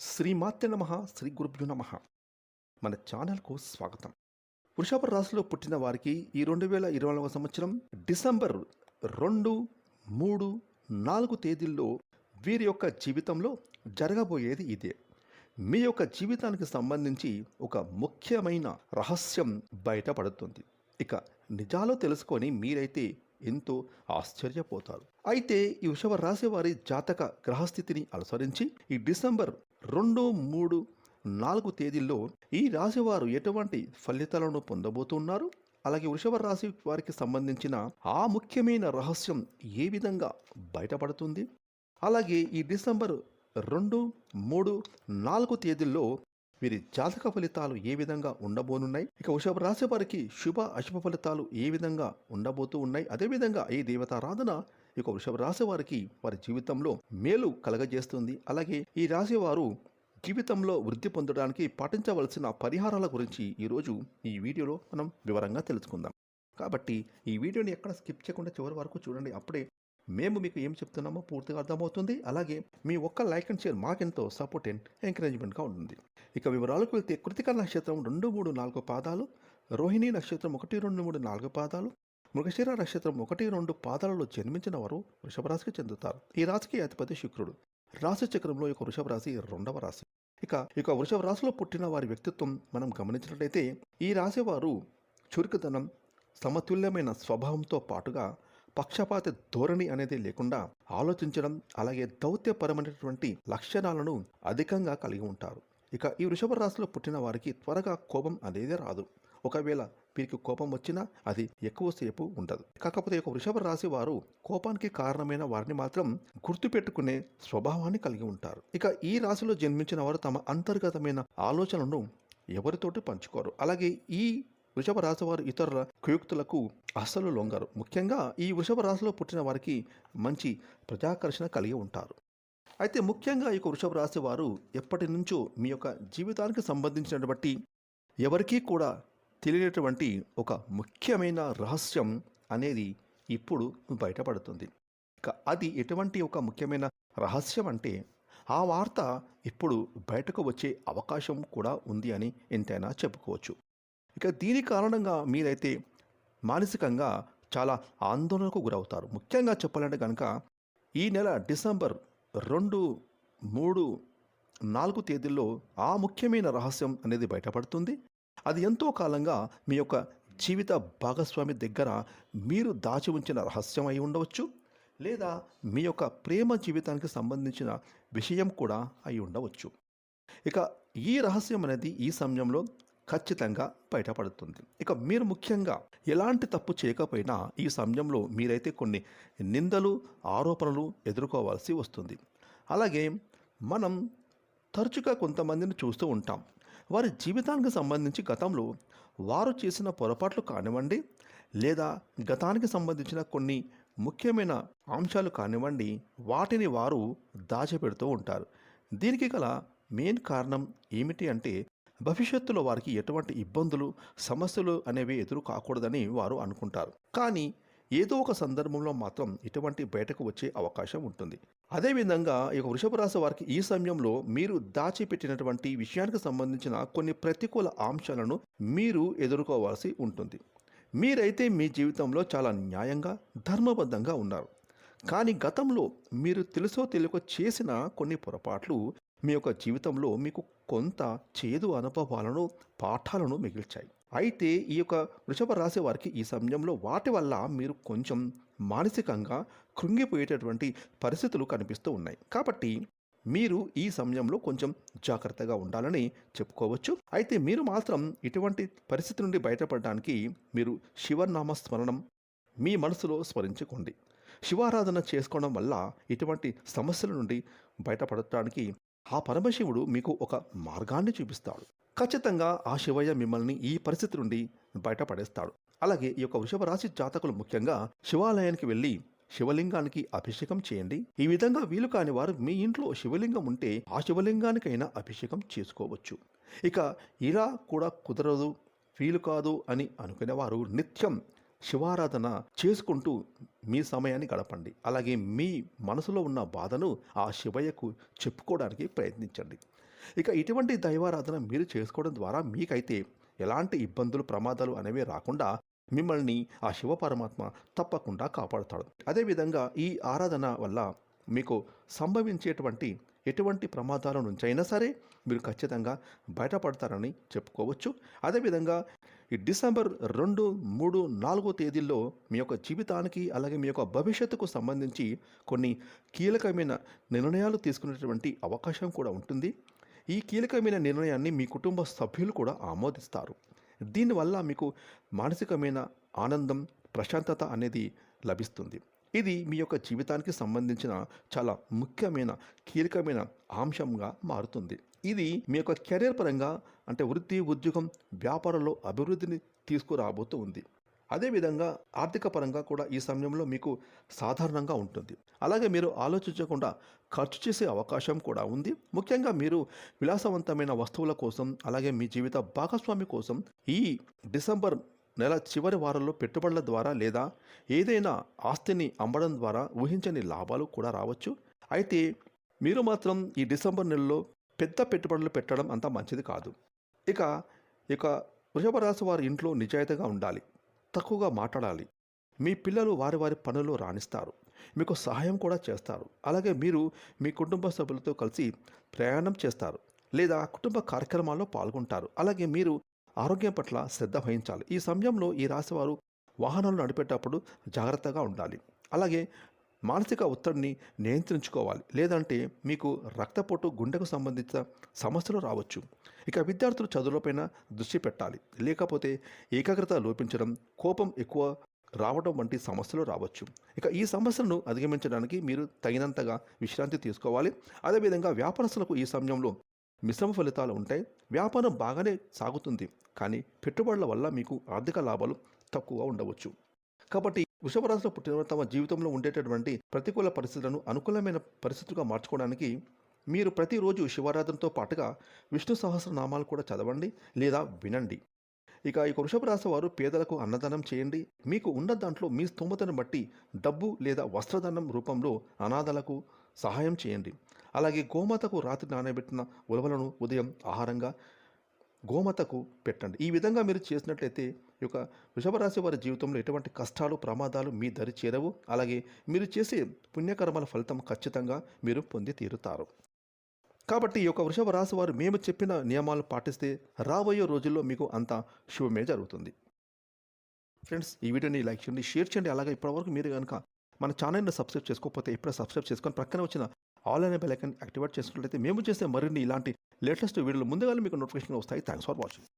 శ్రీమాత్య నమ శ్రీ గురుభ్యో నమ. మన ఛానల్కు స్వాగతం. వృషభ రాశిలో పుట్టిన వారికి ఈ రెండు వేల ఇరవై నాలుగవ సంవత్సరం డిసెంబర్ రెండు మూడు నాలుగు తేదీల్లో వీరి యొక్క జీవితంలో జరగబోయేది ఇదే. మీ యొక్క జీవితానికి సంబంధించి ఒక ముఖ్యమైన రహస్యం బయటపడుతుంది. ఇక నిజాలు తెలుసుకొని మీరైతే ఎంతో ఆశ్చర్యపోతారు. అయితే ఈ వృషభ రాశి వారి జాతక గ్రహస్థితిని అనుసరించి ఈ డిసెంబర్ రెండు మూడు నాలుగు తేదీల్లో ఈ రాశి వారు ఎటువంటి ఫలితాలను పొందబోతున్నారు? అలాగే వృషభ రాశి వారికి సంబంధించిన ఆ ముఖ్యమైన రహస్యం ఏ విధంగా బయటపడుతుంది? అలాగే ఈ డిసెంబర్ రెండు మూడు నాలుగు తేదీల్లో వీరి జాతక ఫలితాలు ఏ విధంగా ఉండబోనున్నాయి? ఇక వృషభ రాశి వారికి శుభ అశుభ ఫలితాలు ఏ విధంగా ఉండబోతూ ఉన్నాయి? అదేవిధంగా ఈ దేవతారాధన ఇక వృషభ రాశి వారికి వారి జీవితంలో మేలు కలగజేస్తుంది. అలాగే ఈ రాశి వారు జీవితంలో వృద్ధి పొందడానికి పాటించవలసిన పరిహారాల గురించి ఈరోజు ఈ వీడియోలో మనం వివరంగా తెలుసుకుందాం. కాబట్టి ఈ వీడియోని ఎక్కడ స్కిప్ చేయకుండా చివరి వరకు చూడండి. అప్పుడే మేము మీకు ఏం చెప్తున్నామో పూర్తిగా అర్థమవుతుంది. అలాగే మీ ఒక్క లైక్ అండ్ షేర్ మాకెంతో సపోర్ట్ అండ్ ఎంకరేజ్మెంట్గా ఉంటుంది. ఇక వివరాలకు వెళ్తే కృతిక నక్షత్రం రెండు మూడు నాలుగు పాదాలు రోహిణి నక్షత్రం ఒకటి రెండు మూడు నాలుగు పాదాలు మృగశిర నక్షత్రం ఒకటి రెండు పాదాలలో జన్మించిన వారు వృషభరాశికి చెందుతారు. ఈ రాశికి అధిపతి శుక్రుడు. రాశి చక్రంలో యొక్క వృషభ రాశి రెండవ రాశి. ఇక ఇక వృషభ రాశిలో పుట్టిన వారి వ్యక్తిత్వం మనం గమనించినట్లయితే ఈ రాశి వారు చురుకుదనం సమతుల్యమైన స్వభావంతో పాటుగా పక్షపాత ధోరణి అనేది లేకుండా ఆలోచించడం అలాగే దౌత్యపరమైనటువంటి లక్షణాలను అధికంగా కలిగి ఉంటారు. ఇక ఈ వృషభ రాశిలో పుట్టిన వారికి త్వరగా కోపం అనేది రాదు. ఒకవేళ వీరికి కోపం వచ్చినా అది ఎక్కువసేపు ఉండదు. కాకపోతే ఒక వృషభ రాశి వారు కోపానికి కారణమైన వారిని మాత్రం గుర్తుపెట్టుకునే స్వభావాన్ని కలిగి ఉంటారు. ఇక ఈ రాశిలో జన్మించిన వారు తమ అంతర్గతమైన ఆలోచనలను ఎవరితోటి పంచుకోరు. అలాగే ఈ వృషభ రాశి వారు ఇతరుల కుయుక్తులకు అస్సలు లొంగరు. ముఖ్యంగా ఈ వృషభ రాశిలో పుట్టిన వారికి మంచి ప్రజాకర్షణ కలిగి ఉంటారు. అయితే ముఖ్యంగా ఈ వృషభ రాశి వారు ఎప్పటి నుంచో మీ యొక్క జీవితానికి సంబంధించినటువంటి ఎవరికీ కూడా తెలియనటువంటి ఒక ముఖ్యమైన రహస్యం అనేది ఇప్పుడు బయటపడుతుంది. ఇక అది ఎటువంటి ఒక ముఖ్యమైన రహస్యం అంటే ఆ వార్త ఇప్పుడు బయటకు వచ్చే అవకాశం కూడా ఉంది అని ఎంతైనా చెప్పుకోవచ్చు. ఇక దీని కారణంగా మీరైతే మానసికంగా చాలా ఆందోళనకు గురవుతారు. ముఖ్యంగా చెప్పాలంటే కనుక ఈ నెల డిసెంబర్ రెండు మూడు నాలుగు తేదీల్లో ఆ ముఖ్యమైన రహస్యం అనేది బయటపడుతుంది. అది ఎంతో కాలంగా మీ యొక్క జీవిత భాగస్వామి దగ్గర మీరు దాచి ఉంచిన రహస్యం అయి ఉండవచ్చు. లేదా మీ యొక్క ప్రేమ జీవితానికి సంబంధించిన విషయం కూడా అయి ఉండవచ్చు. ఇక ఈ రహస్యం అనేది ఈ సమయంలో ఖచ్చితంగా బయటపడుతుంది. ఇక మీరు ముఖ్యంగా ఎలాంటి తప్పు చేయకపోయినా ఈ సమయంలో మీరైతే కొన్ని నిందలు ఆరోపణలు ఎదుర్కోవాల్సి వస్తుంది. అలాగే మనం తరచుగా కొంతమందిని చూస్తూ ఉంటాం. వారి జీవితానికి సంబంధించి గతంలో వారు చేసిన పొరపాట్లు కానివ్వండి లేదా గతానికి సంబంధించిన కొన్ని ముఖ్యమైన అంశాలు కానివ్వండి వాటిని వారు దాచిపెడుతూ ఉంటారు. దీనికి గల మెయిన్ కారణం ఏమిటి అంటే భవిష్యత్తులో వారికి ఎటువంటి ఇబ్బందులు సమస్యలు అనేవి ఎదురు కాకూడదని వారు అనుకుంటారు. కానీ ఏదో ఒక సందర్భంలో మాత్రం ఇటువంటి బయటకు వచ్చే అవకాశం ఉంటుంది. అదేవిధంగా ఈ వృషభ రాశి వారికి ఈ సమయంలో మీరు దాచిపెట్టినటువంటి విషయానికి సంబంధించిన కొన్ని ప్రతికూల అంశాలను మీరు ఎదుర్కోవాల్సి ఉంటుంది. మీరైతే మీ జీవితంలో చాలా న్యాయంగా ధర్మబద్ధంగా ఉన్నారు. కానీ గతంలో మీరు తెలుసో తెలియకో చేసిన కొన్ని పొరపాట్లు మీ యొక్క జీవితంలో మీకు కొంత చేదు అనుభవాలను పాఠాలను మిగిల్చాయి. అయితే ఈ యొక్క వృషభ రాశి వారికి ఈ సమయంలో వాటి వల్ల మీరు కొంచెం మానసికంగా కృంగిపోయేటటువంటి పరిస్థితులు కనిపిస్తూ ఉన్నాయి. కాబట్టి మీరు ఈ సమయంలో కొంచెం జాగ్రత్తగా ఉండాలని చెప్పుకోవచ్చు. అయితే మీరు మాత్రం ఇటువంటి పరిస్థితి నుండి బయటపడడానికి మీరు శివనామ స్మరణం మీ మనసులో స్మరించుకోండి. శివారాధన చేసుకోవడం వల్ల ఇటువంటి సమస్యల నుండి బయటపడటానికి ఆ పరమశివుడు మీకు ఒక మార్గాన్ని చూపిస్తాడు. ఖచ్చితంగా ఆ శివయ్య మిమ్మల్ని ఈ పరిస్థితి నుండి బయటపడేస్తాడు. అలాగే ఈ యొక్క వృషభ రాశి జాతకులు ముఖ్యంగా శివాలయానికి వెళ్ళి శివలింగానికి అభిషేకం చేయండి. ఈ విధంగా వీలు కాని వారు మీ ఇంట్లో శివలింగం ఉంటే ఆ శివలింగానికైనా అభిషేకం చేసుకోవచ్చు. ఇక ఇలా కూడా కుదరదు వీలు కాదు అని అనుకునేవారు నిత్యం శివారాధన చేసుకుంటూ మీ సమయాన్ని గడపండి. అలాగే మీ మనసులో ఉన్న బాధను ఆ శివయ్యకు చెప్పుకోవడానికి ప్రయత్నించండి. ఇక ఇటువంటి దైవారాధన మీరు చేసుకోవడం ద్వారా మీకైతే ఎలాంటి ఇబ్బందులు ప్రమాదాలు అనేవి రాకుండా మిమ్మల్ని ఆ శివ పరమాత్మ తప్పకుండా కాపాడుతాడు. అదేవిధంగా ఈ ఆరాధన వల్ల మీకు సంభవించేటువంటి ఎటువంటి ప్రమాదాల నుంచి అయినా సరే మీరు ఖచ్చితంగా బయటపడతారని చెప్పుకోవచ్చు. అదేవిధంగా ఈ డిసెంబర్ రెండు మూడు నాలుగో తేదీల్లో మీ యొక్క జీవితానికి అలాగే మీ యొక్క భవిష్యత్తుకు సంబంధించి కొన్ని కీలకమైన నిర్ణయాలు తీసుకునేటువంటి అవకాశం కూడా ఉంటుంది. ఈ కీలకమైన నిర్ణయాన్ని మీ కుటుంబ సభ్యులు కూడా ఆమోదిస్తారు. దీనివల్ల మీకు మానసికమైన ఆనందం ప్రశాంతత అనేది లభిస్తుంది. ఇది మీ యొక్క జీవితానికి సంబంధించిన చాలా ముఖ్యమైన కీలకమైన అంశంగా మారుతుంది. ఇది మీ యొక్క కెరీర్ పరంగా అంటే వృత్తి ఉద్యోగం వ్యాపారంలో అభివృద్ధిని తీసుకురాబోతూ ఉంది. అదేవిధంగా ఆర్థిక పరంగా కూడా ఈ సమయంలో మీకు సాధారణంగా ఉంటుంది. అలాగే మీరు ఆలోచించకుండా ఖర్చు చేసే అవకాశం కూడా ఉంది. ముఖ్యంగా మీరు విలాసవంతమైన వస్తువుల కోసం అలాగే మీ జీవిత భాగస్వామి కోసం ఈ డిసెంబర్ నెల చివరి వారంలో పెట్టుబడుల ద్వారా లేదా ఏదైనా ఆస్తిని అమ్మడం ద్వారా ఊహించని లాభాలు కూడా రావచ్చు. అయితే మీరు మాత్రం ఈ డిసెంబర్ నెలలో పెద్ద పెట్టుబడులు పెట్టడం అంత మంచిది కాదు. ఇక ఇక వృషభ రాశి వారి ఇంట్లో నిజాయితీగా ఉండాలి. తక్కువగా మాట్లాడాలి. మీ పిల్లలు వారి వారి పనులు రాణిస్తారు. మీకు సహాయం కూడా చేస్తారు. అలాగే మీరు మీ కుటుంబ సభ్యులతో కలిసి ప్రయాణం చేస్తారు. లేదా కుటుంబ కార్యక్రమాల్లో పాల్గొంటారు. అలాగే మీరు ఆరోగ్యం పట్ల శ్రద్ధ వహించాలి. ఈ సమయంలో ఈ రాశివారు వాహనాలు నడిపేటప్పుడు జాగ్రత్తగా ఉండాలి. అలాగే మానసిక ఒత్తిడిని నియంత్రించుకోవాలి. లేదంటే మీకు రక్తపోటు గుండెకు సంబంధించిన సమస్యలు రావచ్చు. ఇక విద్యార్థులు చదువులపైన దృష్టి పెట్టాలి. లేకపోతే ఏకాగ్రత లోపించడం కోపం ఎక్కువ రావడం వంటి సమస్యలు రావచ్చు. ఇక ఈ సమస్యలను అధిగమించడానికి మీరు తగినంతగా విశ్రాంతి తీసుకోవాలి. అదేవిధంగా వ్యాపారస్తులకు ఈ సమయంలో మిశ్రమ ఫలితాలు ఉంటాయి. వ్యాపారం బాగానే సాగుతుంది. కానీ పెట్టుబడుల వల్ల మీకు ఆర్థిక లాభాలు తక్కువ ఉండవచ్చు. కాబట్టి వృషభరాశిలో పుట్టిన తమ జీవితంలో ఉండేటటువంటి ప్రతికూల పరిస్థితులను అనుకూలమైన పరిస్థితులుగా మార్చుకోవడానికి మీరు ప్రతిరోజు శివారాధనతో పాటుగా విష్ణు సహస్రనామాలు కూడా చదవండి లేదా వినండి. ఇక ఈ వృషభ రాశి వారు పేదలకు అన్నదానం చేయండి. మీకు ఉన్న దాంట్లో మీ స్తోమతను బట్టి డబ్బు లేదా వస్త్రదానం రూపంలో అనాథలకు సహాయం చేయండి. అలాగే గోమాతకు రాత్రి నానబెట్టిన ఉలవలను ఉదయం ఆహారంగా గోమతకు పెట్టండి. ఈ విధంగా మీరు చేసినట్లయితే ఈ యొక్క వృషభరాశి వారి జీవితంలో ఎటువంటి కష్టాలు ప్రమాదాలు మీ దరి చేరవు. అలాగే మీరు చేసే పుణ్యకర్మల ఫలితం ఖచ్చితంగా మీరు పొంది తీరుతారు. కాబట్టి ఈ యొక్క వృషభ రాశి వారు మేము చెప్పిన నియమాలు పాటిస్తే రాబోయే రోజుల్లో మీకు అంత శుభమే జరుగుతుంది. ఫ్రెండ్స్ ఈ వీడియోని లైక్ చేయండి షేర్ చేయండి. అలాగే ఇప్పటివరకు మీరు కనుక మన ఛానల్ని సబ్స్క్రైబ్ చేసుకోకపోతే ఇప్పుడే సబ్స్క్రైబ్ చేసుకొని ప్రక్కన వచ్చిన ఆల్ అనే బెల్ ఐకన్ యాక్టివేట్ చేసుకున్నట్లయితే మేము చేసే మరిన్ని ఇలాంటి లేటెస్ట్ వీడియోలు ముందుగా మీకు నోటిఫికేషన్ వస్తాయి. Thanks for watching